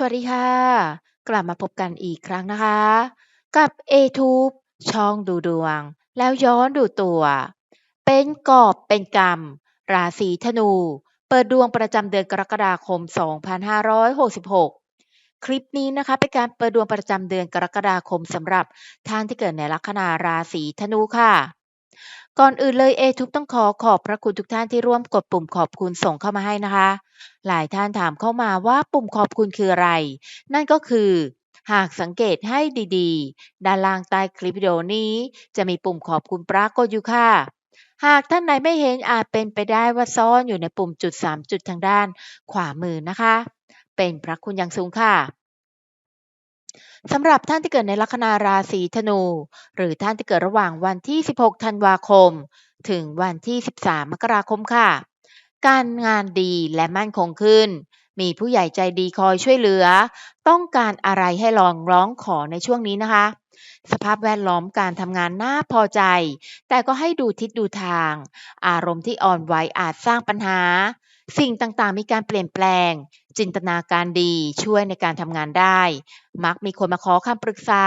สวัสดีค่ะ กลับมาพบกันอีกครั้งนะคะ กับ A-Tube ช่องดูดวง แล้วย้อนดูตัว เป็นกอบเป็นกำราศีธนู เปิดดวงประจำเดือนกรกฎาคม 2566 คลิปนี้นะคะเป็นการเปิดดวงประจำเดือนกรกฎาคมสำหรับท่านที่เกิดในลัคนาราศีธนูค่ะ ก่อนอื่นเลย A-Tube ต้องขอขอบพระคุณทุกท่านที่ร่วมกดปุ่มขอบคุณส่งเข้ามาให้นะคะ หลายท่านถามเข้ามาว่าปุ่มขอบคุณคืออะไร นั่นก็คือ หากสังเกตให้ดีๆ ด้านล่างใต้คลิปวิดีโอนี้ จะมีปุ่มขอบคุณปรากฏอยู่ค่ะ หากท่านไหนไม่เห็นอาจเป็นไปได้ว่าซ่อนอยู่ในปุ่มจุด 3 จุดทางด้านขวามือนะคะ เป็นพระคุณอย่างสูงค่ะ สำหรับท่านที่เกิดในลัคนาราศีธนู หรือท่านที่เกิดระหว่างวันที่ 16 ธันวาคม ถึงวันที่ 13 มกราคมค่ะ การงานดีและมั่นคงขึ้น มีผู้ใหญ่ใจดีคอยช่วยเหลือ ต้องการอะไรให้ลองร้องขอในช่วงนี้นะคะ สภาพแวดล้อมการทำงานน่าพอใจ แต่ก็ให้ดูทิศดูทาง อารมณ์ที่อ่อนไหวอาจสร้างปัญหา สิ่งต่างๆ มีการเปลี่ยนแปลง จินตนาการดีช่วยในการทำงานได้ มักมีคนมาขอคำปรึกษา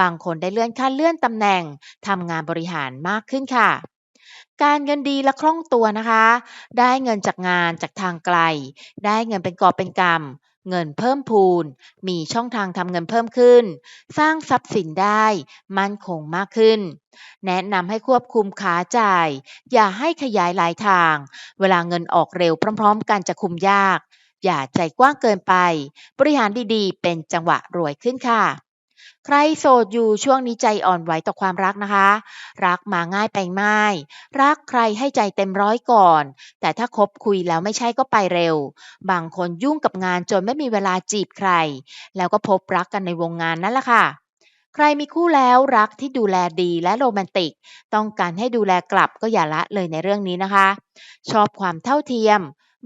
บางคนได้เลื่อนขั้นเลื่อนตำแหน่งทำงานบริหารมากขึ้นค่ะ การเงินดีและคล่องตัวนะคะ ได้เงินจากงานจากทางไกล ได้เงินเป็นกอบเป็นกำเงินเพิ่มพูน มีช่องทางทำเงินเพิ่มขึ้น สร้างทรัพย์สินได้ มั่นคงมากขึ้น แนะนำให้ควบคุมขาจ่าย อย่าให้ขยายหลายทาง เวลาเงินออกเร็วพร้อมๆ กันจะคุมยาก อย่าใจกว้างเกินไป บริหารดีๆ เป็นจังหวะรวยขึ้นค่ะ ใครโสดอยู่ช่วงนี้ใจอ่อนไหวต่อความรักนะคะ รักมาง่ายไปง่าย รักใครให้ใจเต็มร้อยก่อน แต่ถ้าคบคุยแล้วไม่ใช่ก็ไปเร็ว บางคนยุ่งกับงานจนไม่มีเวลาจีบใคร แล้วก็พบรักกันในวงงานนั่นแหละค่ะ ใครมีคู่แล้วรักที่ดูแลดีและโรแมนติก ต้องการให้ดูแลกลับก็อย่าละเลยในเรื่องนี้นะคะ ชอบความเท่าเทียม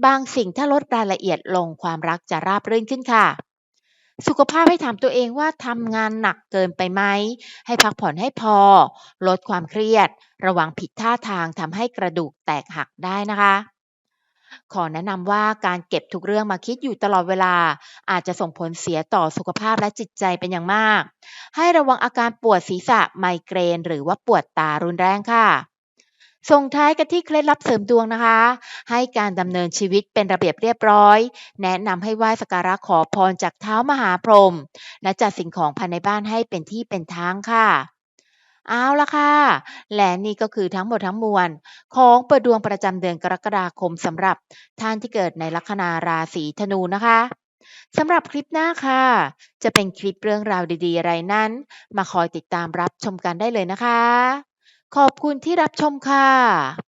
บางสิ่งถ้าลดรายละเอียดลงความรักจะราบรื่นขึ้นค่ะ สุขภาพให้ถามตัวเองว่าทำงานหนักเกินไปไหม ให้พักผ่อนให้พอ ลดความเครียด ระวังผิดท่าทางทำให้กระดูกแตกหักได้นะคะ ขอแนะนำว่าการเก็บทุกเรื่องมาคิดอยู่ตลอดเวลา อาจจะส่งผลเสียต่อสุขภาพและจิตใจเป็นอย่างมาก ให้ระวังอาการปวดศีรษะไมเกรน หรือว่าปวดตารุนแรงค่ะ ส่งท้ายกันที่เคล็ดลับเสริมดวงนะคะ ให้การดำเนินชีวิตเป็นระเบียบเรียบร้อย แนะนำให้ไหว้สักการะขอพรจากเท้ามหาพรหมและจัดสิ่งของภายในบ้านให้เป็นที่เป็นทางค่ะเอาละค่ะ และนี่ก็คือทั้งหมดทั้งมวล ของเปิดดวงประจำเดือนกรกฎาคมสำหรับท่านที่เกิดในลัคนาราศีธนูนะคะสำหรับคลิปหน้าค่ะ จะเป็นคลิปเรื่องราวดีๆ อะไรนั้น มาคอยติดตามรับชมกันได้เลยนะคะ ขอบคุณที่รับชมค่ะ